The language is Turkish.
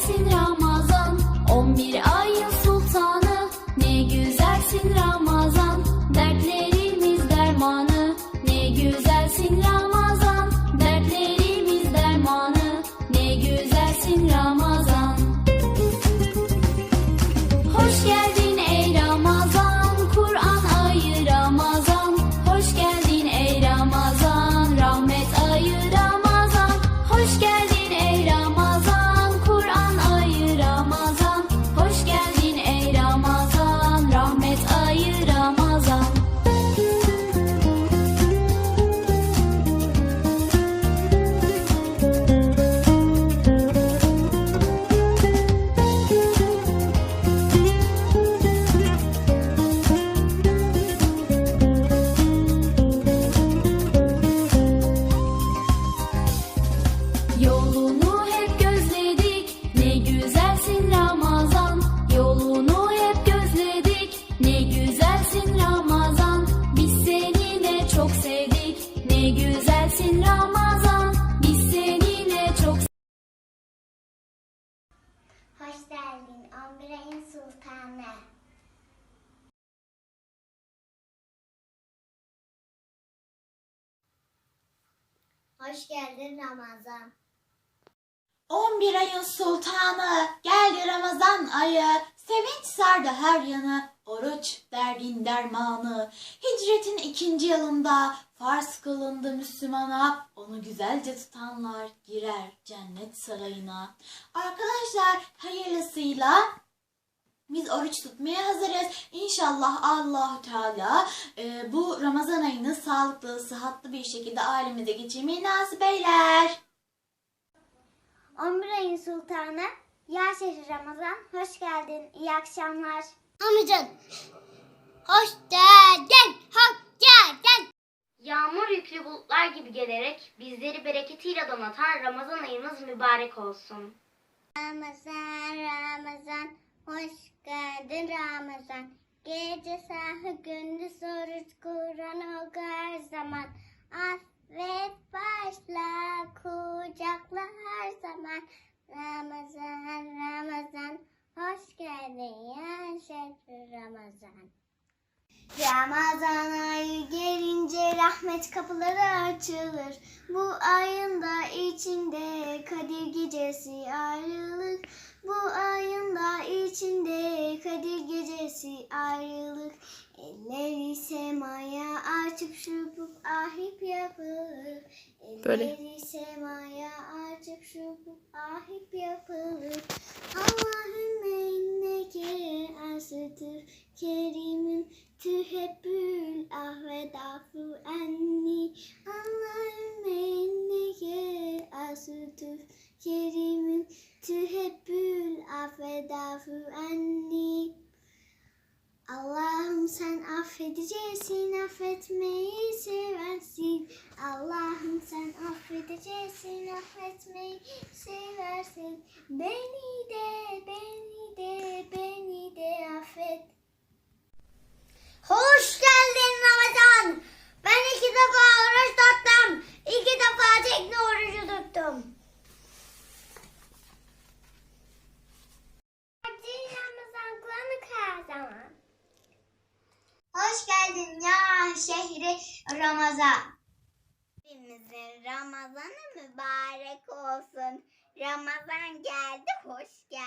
güzelsin Ramazan. 11 ayın sultanı. Ne güzelsin Ramazan. Dertlerimiz dermanı. Ne güzelsin Ramazan. Dertlerimiz dermanı. Ne güzelsin Ramazan. Hoş geldin Hoş geldin Ramazan. 11 ayın sultanı, geldi Ramazan ayı, sevinç sardı her yanı, oruç derdin dermanı. Hicretin ikinci yılında farz kılındı Müslümana, onu güzelce tutanlar girer cennet sarayına. Arkadaşlar hayırlısıyla biz oruç tutmaya hazırız. İnşallah Allahu Teala e, bu Ramazan ayını sağlıklı, sıhhatli bir şekilde ailemize geçirmeyi nasip eyler. 11 ayın sultanı, yaz şehri Ramazan. Hoş geldin. İyi akşamlar. Amcan. Hoş geldin. Hoş geldin. Yağmur yüklü bulutlar gibi gelerek bizleri bereketiyle donatan Ramazan ayımız mübarek olsun. Ramazan, Ramazan. Hoş geldin Ramazan. Gece sahı gündüz oruç Kur'an oku her zaman. Affet başla kucakla her zaman. Ramazan, Ramazan. Hoş geldin ya Ramazan. Ramazan ayı gelince rahmet kapıları açılır. Bu ayın da içinde Kadir gecesi ayrılık. Bu ayın da içinde Kadir gecesi ayrılık. Elleri semaya açıp şubup ahip yapılır. Elleri semaya açıp şubup ahip yapılır. Allahümme inneke asıdır kerimin tühebbül ahve dafu enni. Tühebbül ahve dafu enni. Allah'ım sen affedeceksin, affetmeyi seversin. Allah'ım sen affedeceksin, affetmeyi seversin. Beni de, beni de, beni de affet. Hoş geldin Ramazan. Ben iki defa oruç tuttum. İki defa tekne orucu tuttum. Hadi Ramazan kulağını her zaman. Hoş geldin şehri Ramazan. Hepimizin Ramazanı mübarek olsun. Ramazan geldi, hoş geldi.